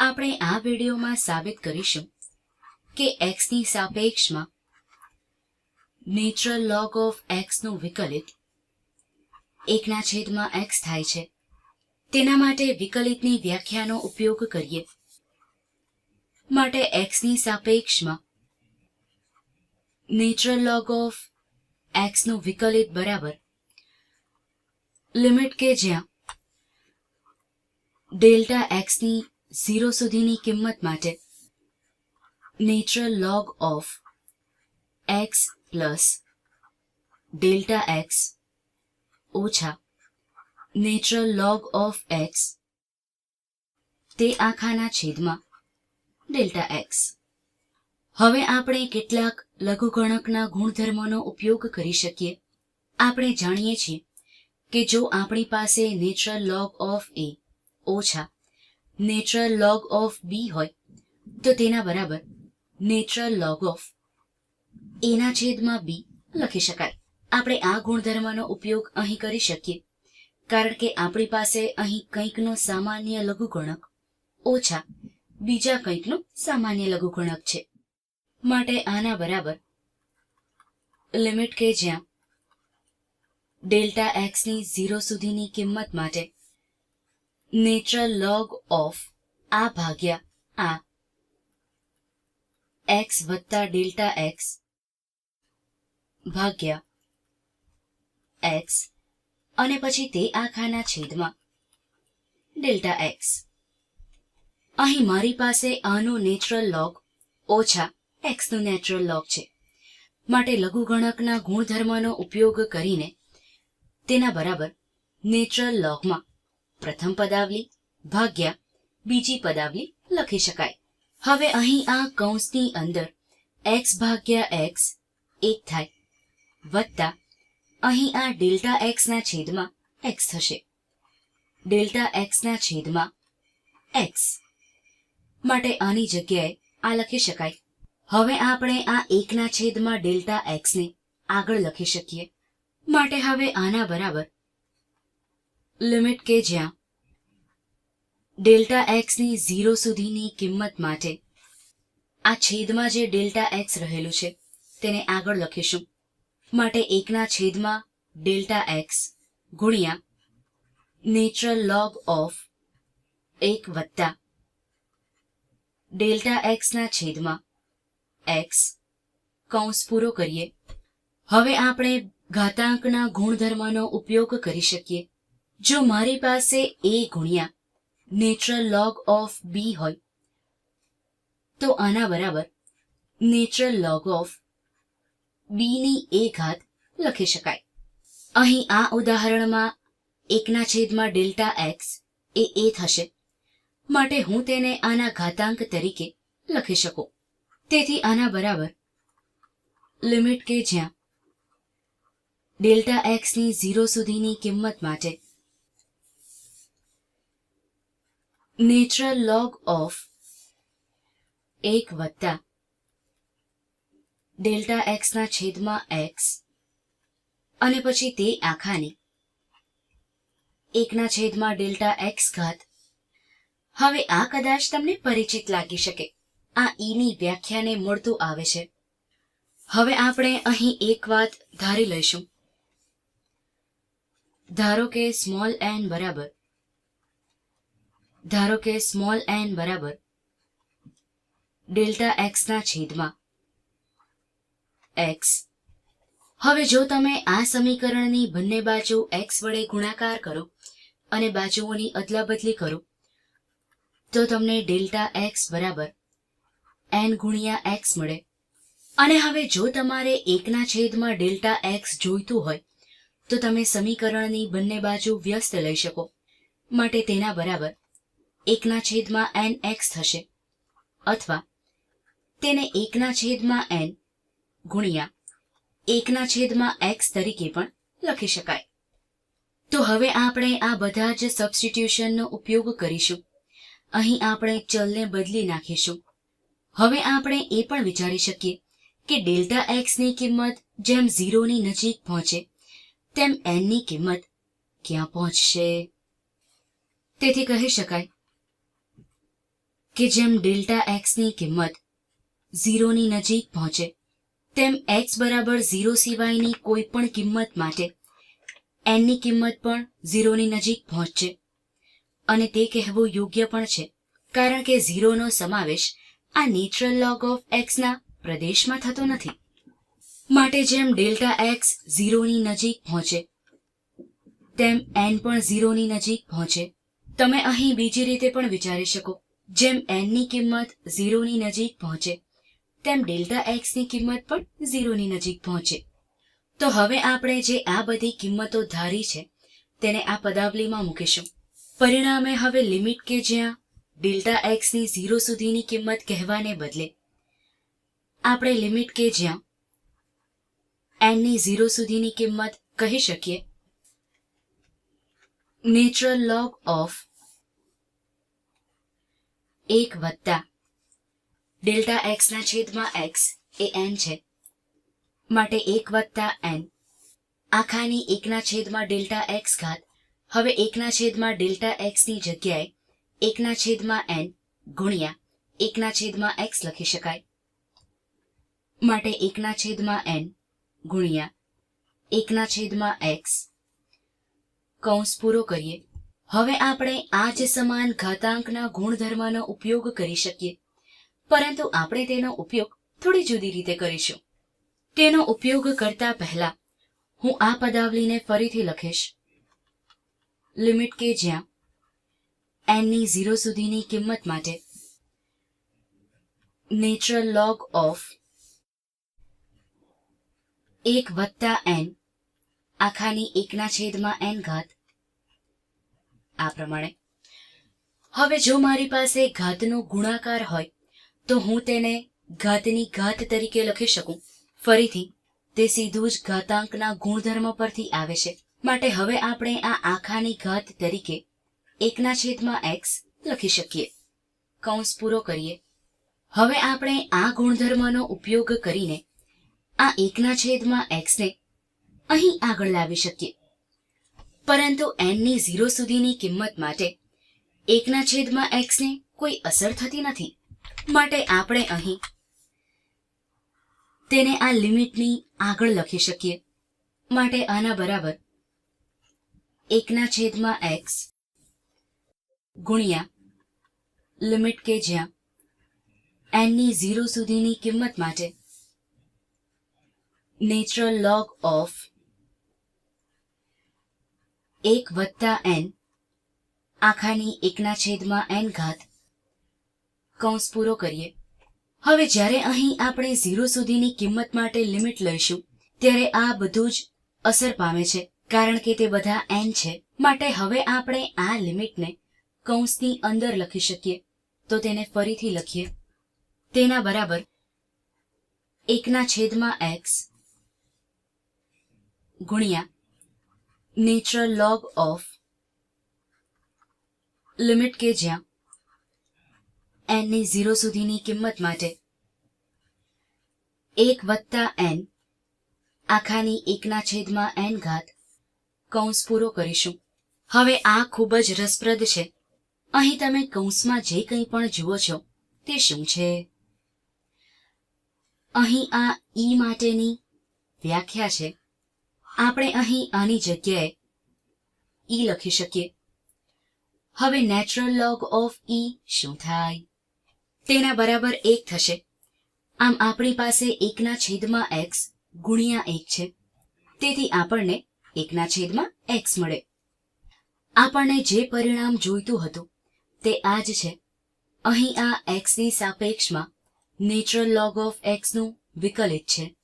આપણે આ વિડીયોમાં સાબિત કરીશું કે એક્સની સાપેક્ષમાં નેચરલ લોગ ઓફ એક્સનું વિકલિત એકના છેદમાં એક્સ થાય છે. તેના માટે વિકલિતની વ્યાખ્યાનો ઉપયોગ કરીએ. માટે એક્સની સાપેક્ષમાં નેચરલ લોગ ઓફ એક્સનું વિકલિત બરાબર લિમિટ કે જ્યાં ડેલ્ટા એક્સની ઝીરો સુધીની કિંમત માટે natural log of X plus delta X ઓછા નેચરલ લોગ ઓફ એક્સ તે આખાના છેદમાં ડેલ્ટા એક્સ હવે આપણે કેટલાક લઘુગણકના ગુણધર્મોનો ઉપયોગ કરી શકીએ. આપણે જાણીએ છીએ કે જો આપણી પાસે નેચરલ લોગ ઓફ એ ઓછા નેચરલ લોગ ઓફ બી હોય, તો તેના બરાબર નેચરલ લોગ ઓફ એના છેદમાં બી લખી શકાય. આપણે આ ગુણધર્મનો ઉપયોગ અહીં કરી શકીએ, કારણ કે આપણી પાસે અહીં કંઈકનો સામાન્ય લઘુગુણક ઓછા બીજા કંઈકનો સામાન્ય લઘુગુણક છે. માટે આના બરાબર લિમિટ કે જ્યાં ડેલ્ટા એક્સની ઝીરો સુધીની કિંમત માટે નેચરલ લોગ ઓફ આ ભાગ્યા આ. એક્સ વત્તા ડેલ્ટા એક્સ ભાગ્યા એક્સ અને પછી તે આખાના છેદમાં ડેલ્ટા એક્સ અહીં મારી પાસે આનો નેચરલ લોગ ઓછા એક્સનું નેચરલ લોગ છે. માટે લઘુગણકના ગુણધર્મનો ઉપયોગ કરીને તેના બરાબર નેચરલ લોગમાં પ્રથમ પદાવલી, ભાગ્યા, બીજી પદાવલી લખી શકાય. હવે અહીં આ કૌંસની અંદર એક્સ ભાગ્યા એક્સ એક થાય. વત્તા અહીં આ ડેલ્ટા એક્સના છેદમાં એક્સ થશે. ડેલ્ટા એક્સના છેદમાં એક્સ માટે આની જગ્યાએ આ લખી શકાય. હવે આપણે આ એકના છેદમાં ડેલ્ટા એક્સને આગળ લખી શકીએ. માટે હવે આના બરાબર લિમિટ કે જ્યાં ડેલ્ટા એક્સની ઝીરો સુધીની કિંમત માટે આ છેદમાં જે ડેલ્ટા એક્સ રહેલું છે, તેને આગળ લખીશું. માટે એકના છેદમાં ડેલ્ટા એક્સ ગુણ્યા નેચરલ લોગ ઓફ એક વત્તા ડેલ્ટા એક્સના છેદમાં એક્સ કૌંસ પૂરો કરીએ. હવે આપણે ઘાતાંકના ગુણધર્મનો ઉપયોગ કરી શકીએ. જો મારી પાસે એ ગુણ્યા નેચરલ લોગ ઓફ બી હોય, તો આના બરાબર નેચરલ લોગ ઓફ બીની એ ઘાત લખી શકાય. અહીં આ ઉદાહરણમાં એકના છેદમાં ડેલ્ટા એક્સ એ એ થશે. માટે હું તેને આના ઘાતાંક તરીકે લખી શકું. તેથી આના બરાબર લિમિટ કે જ્યાં ડેલ્ટા એક્સની ઝીરો સુધીની કિંમત માટે નેચરલ લોગ ઓફ એક વત્તા ડેલ્ટા એક્સના છેદમાં એક્સ અને પછી તે આખાની એકના છેદમાં ડેલ્ટા એક્સ ઘાત. હવે આ કદાચ તમને પરિચિત લાગી શકે. આ ઈની વ્યાખ્યાને મળતું આવે છે. હવે આપણે અહીં એક વાત ધારી લઈશું. ધારો કે સ્મોલ એન બરાબર ધારો કે સ્મોલ એન બરાબર ડેલ્ટા એક્સના છેદમાં એક્સ હવે જો તમે આ સમીકરણની બંને બાજુ એક્સ વડે ગુણાકાર કરો અને બાજુઓની અદલાબદલી કરો, તો તમને ડેલ્ટા એક્સ બરાબર એન ગુણ્યા એક્સ મળે. અને હવે જો તમારે એકના છેદમાં ડેલ્ટા એક્સ જોઈતું હોય, તો તમે સમીકરણની બંને બાજુ વ્યસ્ત લઈ શકો, માટે તેના બરાબર એકના છેદમાં એન એક્સ થશે. અથવા તેને એકના છેદમાં એન ગુણ્યા એકના છેદમાં એક્સ તરીકે પણ લખી શકાય. તો હવે આપણે આ બધા જ સબસ્ટિટ્યુશનનો ઉપયોગ કરીશું. અહીં આપણે ચલને બદલી નાખીશું. હવે આપણે એ પણ વિચારી શકીએ કે ડેલ્ટા એક્સની કિંમત જેમ ઝીરોની નજીક પહોંચે, તેમ એનની કિંમત ક્યાં પહોંચશે? તેથી કહી શકાય કે જેમ ડેલ્ટા એક્સની કિંમત ઝીરોની નજીક પહોંચે, તેમ એક્સ બરાબર ઝીરો સિવાયની કોઈ પણ કિંમત માટે એનની કિંમત પણ ઝીરોની નજીક પહોંચશે અને તે કહેવું યોગ્ય પણ છે, કારણ કે ઝીરોનો સમાવેશ આ નેચરલ લોગ ઓફ એક્સના પ્રદેશમાં થતો નથી. માટે જેમ ડેલ્ટા એક્સ ઝીરોની નજીક પહોંચે, તેમ એન પણ ઝીરોની નજીક પહોંચે. તમે અહીં બીજી રીતે પણ વિચારી શકો. જેમ એનની કિંમત ઝીરોની નજીક પહોંચે, તેમ ડેલ્ટા એક્સની કિંમત પણ ઝીરોની નજીક પહોંચે. તો હવે આપણે જે આ બધી કિંમતો ધારી છે, તેને આ પદાવલીમાં મૂકીશું. પરિણામે હવે લિમિટ કે જ્યાં ડેલ્ટા એક્સની ઝીરો સુધીની કિંમત કહેવાને બદલે, આપણે લિમિટ કે જ્યાં એનની ઝીરો સુધીની કિંમત કહી શકીએ. નેચરલ લોગ ઓફ એક વત્તા. ડેલ્ટા એક્સના છેદમાં એક્સ એ એન છે. માટે એક વત્તા એન. આખાની એકના છેદમાં ડેલ્ટા એક્સ ઘાત. હવે એકના છેદમાં ડેલ્ટા એક્સની જગ્યાએ એકના છેદમાં એન ગુણ્યા એકના છેદમાં એક્સ લખી શકાય. માટે એકના છેદમાં એન ગુણ્યા એકના છેદમાં એક્સ. કૌંસ પૂરો કરીએ. હવે આપણે આ જ સમાન ઘાતાંકના ગુણધર્મનો ઉપયોગ કરી શકીએ. પરંતુ આપણે તેનો ઉપયોગ થોડી જુદી રીતે કરીશું. તેનો ઉપયોગ કરતા પહેલા હું આ પદાવલીને ફરીથી લખીશ. લિમિટ કે જ્યાં એનની ઝીરો સુધીની કિંમત માટે નેચરલ લોગ ઓફ એક વત્તા એન આખાની એકના છેદમાં એન ઘાત આ પ્રમાણે. હવે જો મારી પાસે ઘાતનો ગુણાકાર હોય, તો હું તેને ઘાતની ઘાત તરીકે લખી શકું. ફરીથી, તે સીધું જ ઘાતાંકના ગુણધર્મ પરથી આવે છે. માટે હવે આપણે આ આખાની ઘાત તરીકે એકના છેદમાં એક્સ લખી શકીએ. કૌંસ પૂરો કરીએ. હવે આપણે આ ગુણધર્મનો ઉપયોગ કરીને આ એકના છેદમાં એક્સને અહીં આગળ લાવી શકીએ. પરંતુ એનની ઝીરો સુધીની કિંમત માટે એકના છેદમાં એક્સને કોઈ અસર થતી નથી. માટે આપણે અહીં તેને આ લિમિટની આગળ લખી શકીએ. માટે આના બરાબર એકના છેદમાં એક્સ ગુણ્યા લિમિટ કે જ્યાં એનની ઝીરો સુધીની કિંમત માટે નેચરલ લોગ ઓફ એક વત્તા એન, આખાની એકના છેદમાં એન ઘાત, કૌંસ પૂરો કરીએ. હવે જ્યારે અહીં આપણે ઝીરો સુધીની કિંમત માટે લિમિટ લઈશું, ત્યારે આ બધું જ અસર પામે છે, કારણ કે તે બધા એન છે. માટે હવે આપણે આ લિમિટને કૌંસની અંદર લખી શકીએ. તો તેને ફરીથી લખીએ. તેના બરાબર એકના છેદમાં એક્સ ગુણ્યા નેચરલ લોગ ઓફ લિમિટ કે જ્યાં એનની ઝીરો સુધીની કિંમત માટે એક વત્તા એન આખાની એકના છેદમાં એન ઘાત કૌંસ પૂરો કરીશું. હવે આ ખૂબ જ રસપ્રદ છે. અહીં તમે કૌંસમાં જે કંઈ પણ જુઓ છો, તે શું છે? અહીં આ ઈ માટેની વ્યાખ્યા છે. આપણે અહીં આની જગ્યાએ ઈ લખી શકીએ. હવે નેચરલ લોગ ઓફ ઈ શું થાય? તેના બરાબર એક થશે. આમ આપણી પાસે એકના છેદમાં એક્સ ગુણ્યા એક છે. તેથી આપણને એકના છેદમાં એક્સ મળે. આપણને જે પરિણામ જોઈતું હતું તે આ જ છે. અહીં આ એક્સની સાપેક્ષમાં નેચરલ લોગ ઓફ એક્સનું વિકલિત છે.